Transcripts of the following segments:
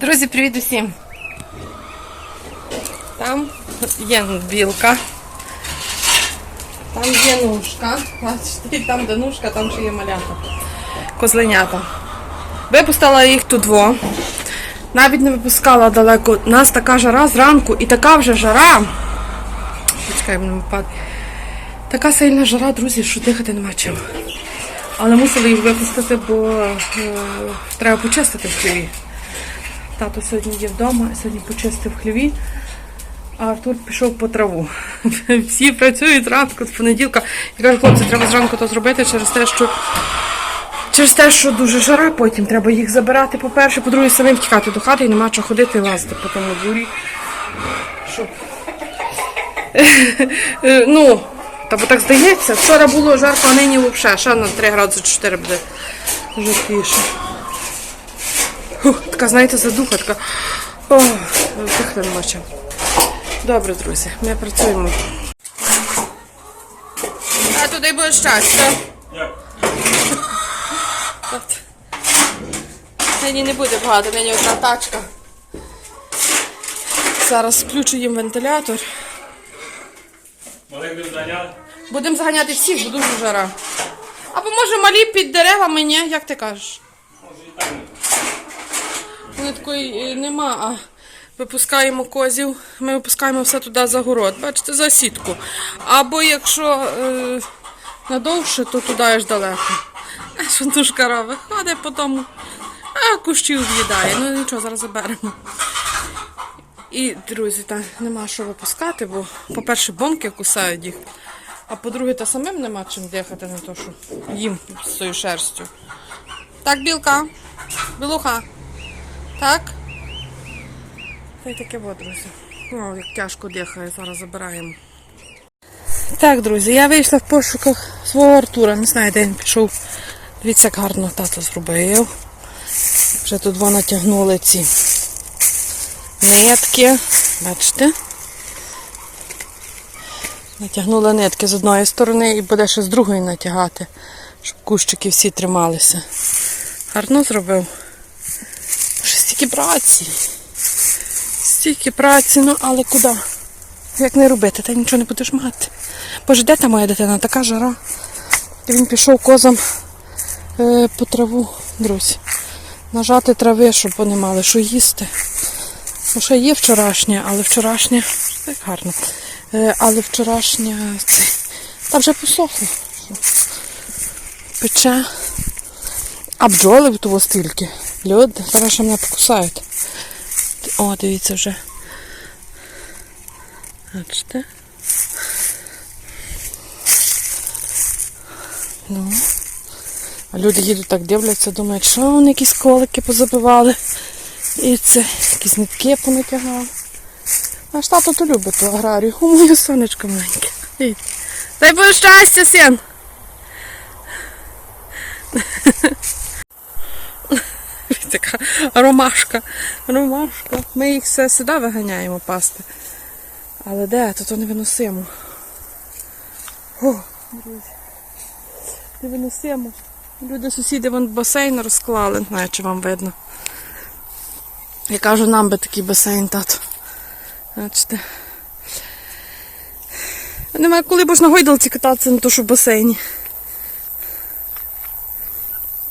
Друзі, привіт усім. Там є білка. Там є нушка. Бачите, там де нушка, там ще є малята. Козленята. Випустила їх тут дво. Навіть не випускала далеко. У нас така жара зранку і така вже жара. Почекай, мене випад. Така сильна жара, друзі, що дихати нема чим. Але мусили їх випустити, бо е, треба почистити в хліві. Тато сьогодні є вдома, сьогодні почистив хліві, а Артур пішов по траву. Всі працюють зранку, з понеділка. Я кажу, хлопці, треба зранку то зробити через те, що через те, що дуже жара, потім треба їх забирати, по-перше, по-друге, самим втікати до хати і нема чого ходити лазити по тому дворі. Щоб... Ну, та бо так здається, вчора було жарко, а нині взагалі, ще на 3 градуси 4 буде жаркіше. Фух, така, знаєте, задуха, така. О, вдихнемо ночі. Добре, друзі, ми працюємо. А туди буде щастя. Нині не буде багато, нині одна тачка. Зараз включу їм вентилятор. Малих би зайняли? Будемо заганяти всіх, бо дуже жара. Або може малі під деревами, ні? Як ти кажеш? Може і так не. Вони такої е, нема, а випускаємо козів, ми випускаємо все туди за город, бачите, за сітку. Або якщо е, надовше, то туди аж далеко. А що тушка робить? Ходить по тому, а кущів з'їдає. Ну нічого, зараз заберемо. І, друзі, та нема що випускати, бо, по-перше, бомки кусають їх, а по-друге, та самим нема чим дихати, не то, що їм з цією шерстю. Так, білка, білуха. Так? Та й таке було, друзі. О, як тяжко дихає, зараз забираємо. Так, друзі, я вийшла в пошуках свого Артура. Не знаю, де він пішов. Дивіться, як гарно тато зробив. Вже тут вони натягнули ці нитки. Бачите? Натягнули нитки з одної сторони і буде ще з другої натягати, щоб кущики всі трималися. Гарно зробив. Стільки праці. Стільки праці, ну але куди? Як не робити, та нічого не будеш мати. Боже, де та моя дитина? Така жара. І він пішов козам е, по траву, друзі. Нажати трави, щоб вони мали що їсти. Ну, ще є вчорашнє, але вчорашнє. Так гарно. Е, але вчорашнє це. Та вже посохло. Пече. А бджоли в того стільки. Люди, зараз мене покусають. О, дивіться вже. Бачите? Ну. А люди їдуть так дивляться, думають, що вони якісь колики позабивали. І це якісь нитки понатягали. Наш тато то любить аграрію. О, моє сонечко маленьке. Дай Боже щастя, син! Ромашка. Ромашка. Ми їх все сюди виганяємо пасти. Але де? То то невиносимо. О, друзі. Невиносимо. Люди сусіди вон басейн розклали, не знаю, чи вам видно. Я кажу, нам би такий басейн, тато. Бачите. Немає коли б ж на гойдалці кататися, не то що в басейні.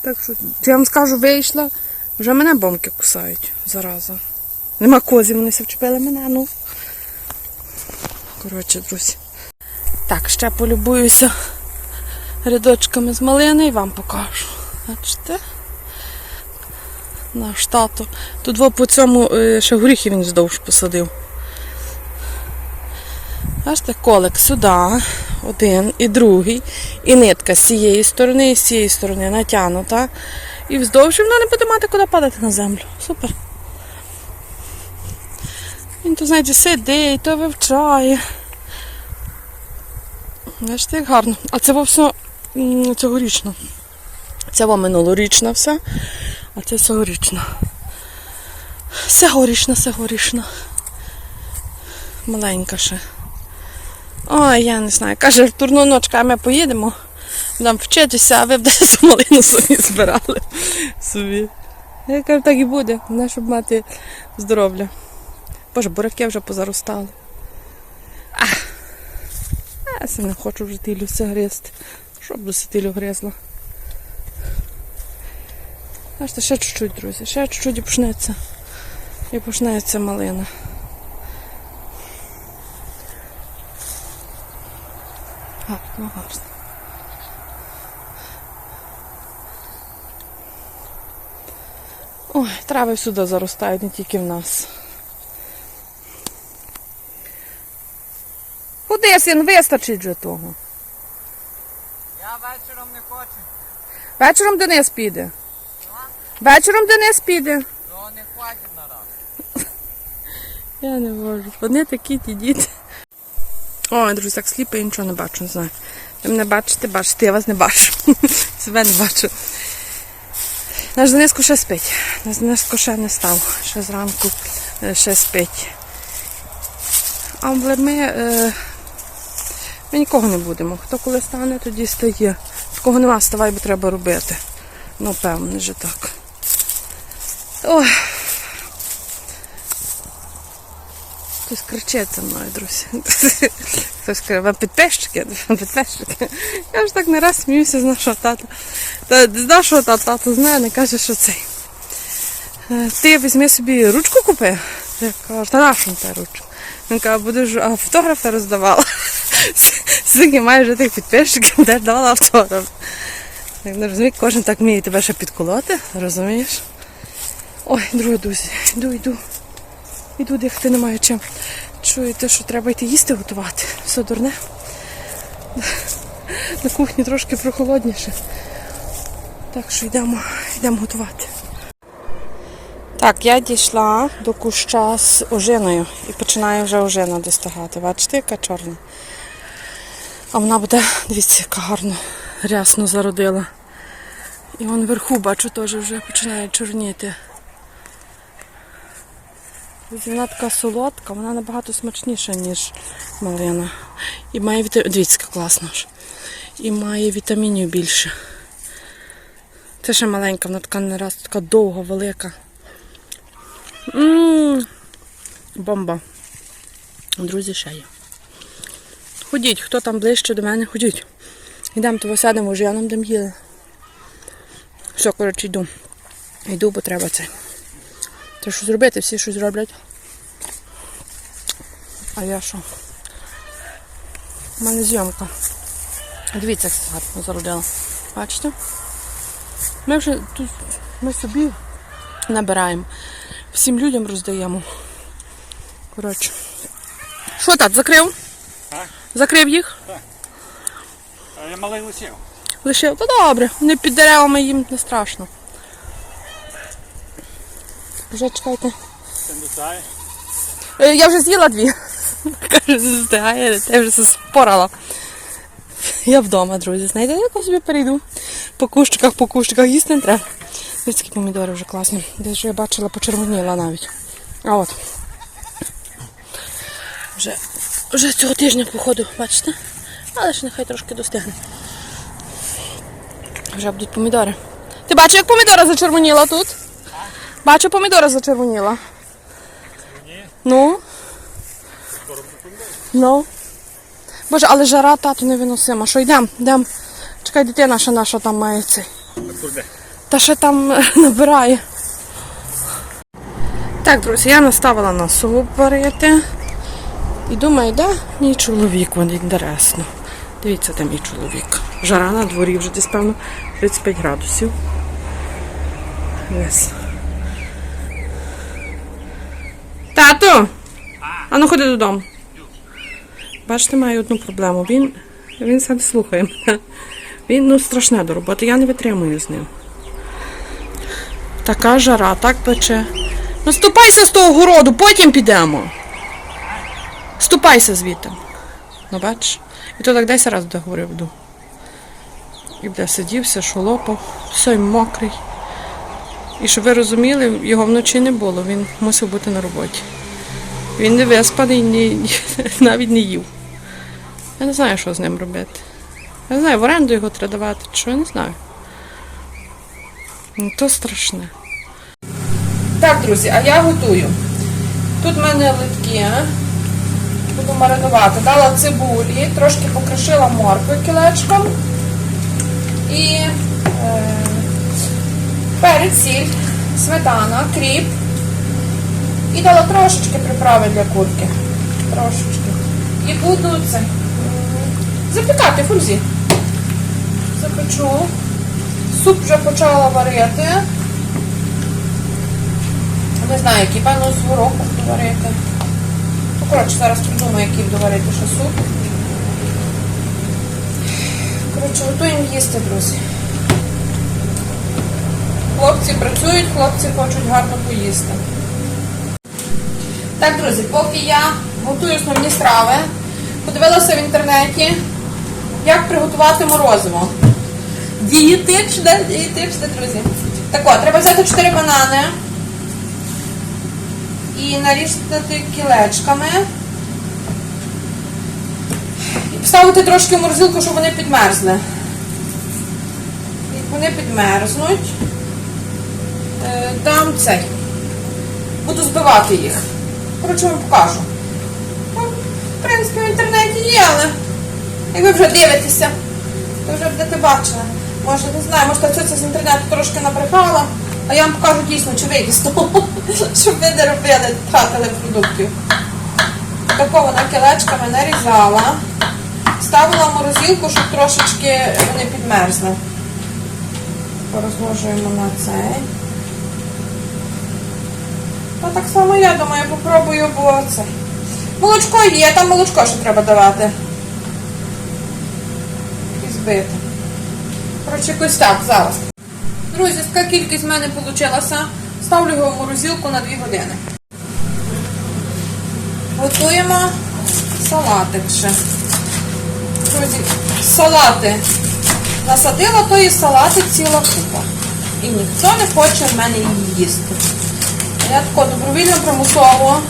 Так що, я вам скажу, вийшла, вже мене бомки кусають зараза. Нема козів, вони все вчепили мене, ну. Коротше, друзі. Так, ще полюбуюся рядочками з малини і вам покажу. Бачите? Наш тато. Тут по цьому е, ще горіхи він вздовж посадив. Бачите, колик сюди, один і другий, і нитка з цієї сторони і з цієї сторони натягнута. І вздовж і воно не буде мати куди падати на землю. Супер. Він тут, знаєте, сидить, то вивчає. Бачите, як гарно. А це все цьогорічно. Це во минулорічна все, а це цьогорічна. Сегорічна, сегорічна. Маленька ще. Ой, я не знаю. Каже, Артур, ну ночка, ми поїдемо. Нам вчитися, а ви б десь малину собі збирали. Собі. Я кажу, так і буде, не щоб мати здоров'я. Боже, бураки вже позаростали. А, я се не хочу вже тилю все гризти. Щоб до ситилю гризла. Бачите, ще чуть-чуть, друзі, ще чуть-чуть і почнеться. І почнеться малина. Гарно, гарно. Ой, трави всюди заростають, не тільки в нас. Куди син вистачить же того? Я вечором не хочу, Вечором Денис піде. Вечором Денис піде. то не хватить на раз. Я не можу. Вони такі ті діти. Ой, друзі, так сліпо я нічого не бачу, не знаю. Ви мене бачите, бачите, я вас не бачу. Себе не бачу. Наш Дениску ще спить. Наш Дениску ще не став. Ще зранку е, ще спить. Але ми, е, ми нікого не будемо. Хто коли стане, тоді стає. Такого нема, вставай, бо треба робити. Ну, певно, вже так. Ой. Хтось кричить за мною, друзі. Хтось каже, вам підписчики, вам підписчики. Я ж так не раз сміюся з нашого тата. Та з нашого тата, тато знає, не каже, що цей. е, Ти візьми собі ручку купи. Я кажу, та нашу та ручку. Він каже, будеш а, автографи роздавала. Скільки маєш тих підписчиків, де ж давала автограф. Як не розумію, кожен так вміє тебе ще підколоти, розумієш? Ой, друзі, друзі, йду, йду. Іду дихати немає чим. Чуєте, що треба йти їсти готувати. Все дурне. На кухні трошки прохолодніше. Так що йдемо, йдемо готувати. Так, я дійшла до куща з ожиною і починаю вже ожина достигати. Бачите, яка чорна. А вона буде, дивіться, яка гарно рясно зародила. І вон вверху, бачу, теж вже починає чорніти. Вона така солодка, вона набагато смачніша, ніж малина. І має вітамін. Дивіться, яка класна ж. І має вітамінів більше. Це ще маленька, вона така не раз, така довга, велика. Ммм, бомба. Друзі, ще є. Ходіть, хто там ближче до мене, ходіть. Йдемо, то сядемо вже, я нам дам їли. Все, коротше, йду. Йду, бо треба це. Треба щось зробити, всі щось роблять. А я що? У мене зйомка. Дивіться, як гарно зародила. Бачите? Ми вже тут ми собі набираємо. Всім людям роздаємо. Коротше. Що так, закрив? А? Закрив їх? Я малий лисів. Лишив? Та добре, вони під деревами їм не страшно. Вже чекайте. Е, Я вже з'їла дві. Каже, не встигає, я вже все спорала. Я вдома, друзі. Знаєте, я собі перейду. По кущиках, по кущиках їсти не треба. Які помідори вже класні. Десь я бачила, почервоніла навіть. А от. Вже, вже цього тижня, походу, бачите? Але ж нехай трошки достигне. Вже будуть помідори. Ти бачиш, як помідора зачервоніла тут? Бачу, помідора зачервоніла. Ну? Ну. Боже, але жара тату невиносима. Що йдемо? Йдемо. Чекай, дитина ще наша там має цей. Та ще там е, набирає. Так, друзі, я наставила на суп варити. І думаю, де мій чоловік, вон інтересно. Дивіться, де мій чоловік. Жара на дворі вже десь, певно, 35 градусів. Десь. Тато! А ну ходи додому. Бачите, маю одну проблему. Він, він сам слухає мене. Він ну, страшне до роботи, я не витримую з ним. Така жара, так пече. Ну ступайся з того городу, потім підемо. Ступайся звідти. Ну бачиш? І то так десь раз буде говорив. буду. І буде сидів, все шолопав, все мокрий. І щоб ви розуміли, його вночі не було, він мусив бути на роботі. Він не виспаний, ні, навіть не їв. Я не знаю, що з ним робити. Я не знаю, в оренду його треба давати, що я не знаю. Ну, то страшне. Так, друзі, а я готую. Тут в мене литки. Буду маринувати. Дала цибулі, трошки покришила моркви кілечком. І е, перець, сіль, сметана, кріп. І дала трошечки приправи для курки. Трошечки. І буду це запікати в фульзі. Запечу. Суп вже почала варити. Не знаю, який, певно, з гороху буду варити. Ну, коротше, зараз придумаю, який буду варити ще суп. Коротше, готуємо їсти, друзі. Хлопці працюють, хлопці хочуть гарно поїсти. Так, друзі, поки я готую основні страви, подивилася в інтернеті, як приготувати морозиво. Дієтичне, дієтичне, друзі. Так от, треба взяти 4 банани і нарізати кілечками. І поставити трошки в морозилку, щоб вони підмерзли. Вони підмерзнуть, дам цей. Буду збивати їх. Коротше, вам покажу. Ну, в принципі, в інтернеті є, але як ви вже дивитеся, то вже будете бачили. Може, не знаю, може ця з інтернету трошки набрехала, а я вам покажу дійсно, чи вийде з того, щоб ви не робили, тратили продуктів. Тако вона кілечками нарізала, ставила в морозилку, щоб трошечки вони підмерзли. Порозложуємо на цей. Та так само я думаю, попробую, бо це. Молочко є, там молочко ще треба давати. І збити. Коротше, якось так, зараз. Друзі, така кількість в мене вийшла. Ставлю його в морозилку на 2 години. Готуємо салатик ще. Друзі, салати насадила, то і салатик ціла купа. І ніхто не хоче в мене її їсти. Я тако добровільно примусово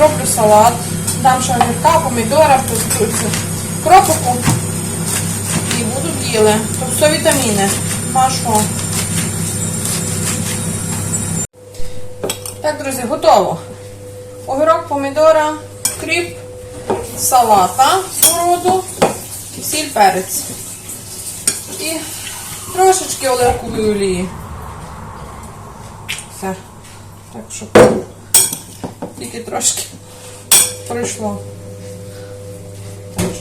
роблю салат. Дам ще огірка, помідора, кропику і будуть їли. То все вітаміни. Машу. Так, друзі, готово. Огірок, помідора, кріп, салата з городу, сіль, перець. І трошечки оливкової олії. Все. Так, щоб тільки трошки пройшло.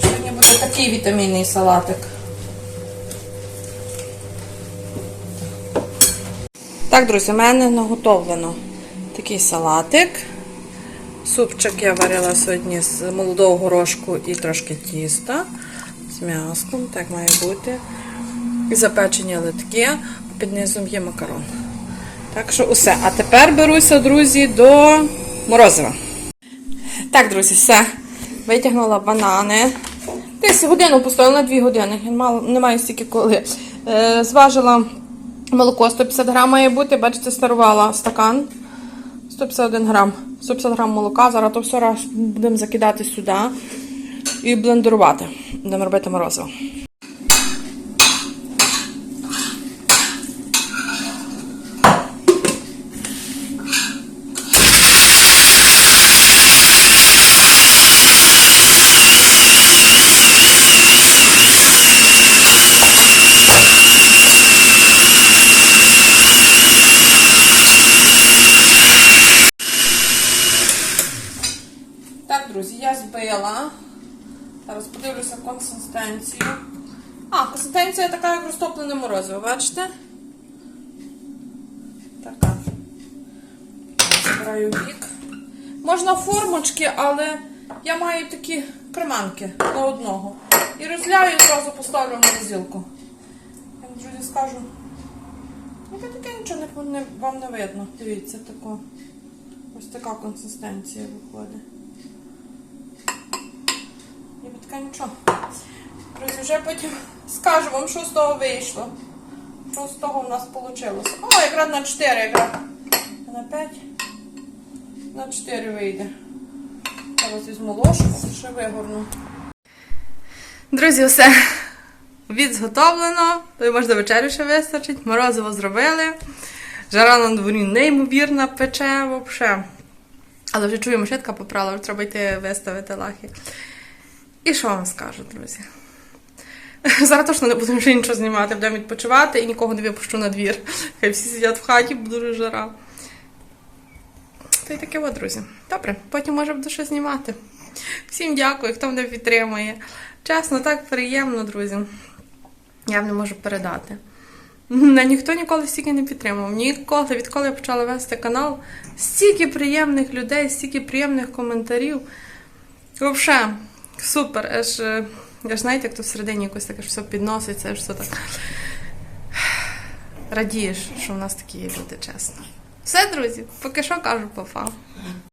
Сьогодні буде такий вітамінний салатик. Так, друзі, у мене наготовлено такий салатик. Супчик я варила сьогодні з молодого горошку і трошки тіста з м'яском, так має бути. І запечені литки, під низом є макарон. Так що усе. А тепер беруся, друзі, до морозива. Так, друзі, все. Витягнула банани. Десь годину поставила на 2 години. Мало, не маю стільки коли. Е, зважила молоко 150 грам має бути. Бачите, старувала стакан. 151 грам. 150 грам молока. Зараз то все раз будемо закидати сюди і блендерувати. Будемо робити морозиво. Так, друзі, я збила. Зараз подивлюся консистенцію. А, консистенція така, як розтоплене морозиво, бачите? Така. Збираю бік. Можна формочки, але я маю такі креманки на одного. І розляю і одразу поставлю в морозилку. Я вам, друзі, скажу. Яке таке нічого не, вам не видно. Дивіться, тако. Ось така консистенція виходить. Ніби така нічого. Друзі, вже потім скажу вам, що з того вийшло. Що з того в нас вийшло. О, якраз на 4, якраз. На 5. На 4 вийде. Зараз візьму ложку, ще вигорну. Друзі, все. Обід зготовлено. То можна вечерю ще вистачить. Морозиво зробили. Жара на дворі неймовірна, пече взагалі. Але вже чую, машинка попрала, вже треба йти виставити лахи. І що вам скажу, друзі? Зараз точно не будемо вже нічого знімати, будемо відпочивати і нікого не випущу на двір. Хай всі сидять в хаті, дуже жара. Та й таке от, друзі. Добре, потім може буду щось знімати. Всім дякую, хто мене підтримує. Чесно, так приємно, друзі. Я не можу передати. Мене ніхто ніколи стільки не підтримував. Ніколи, відколи я почала вести канал, стільки приємних людей, стільки приємних коментарів. Взагалі, супер. Аж, е, ж знаєте, як то всередині якось таке все підноситься, що так. Радієш, що в нас такі є люди, чесно. Все, друзі, поки що кажу, пафа.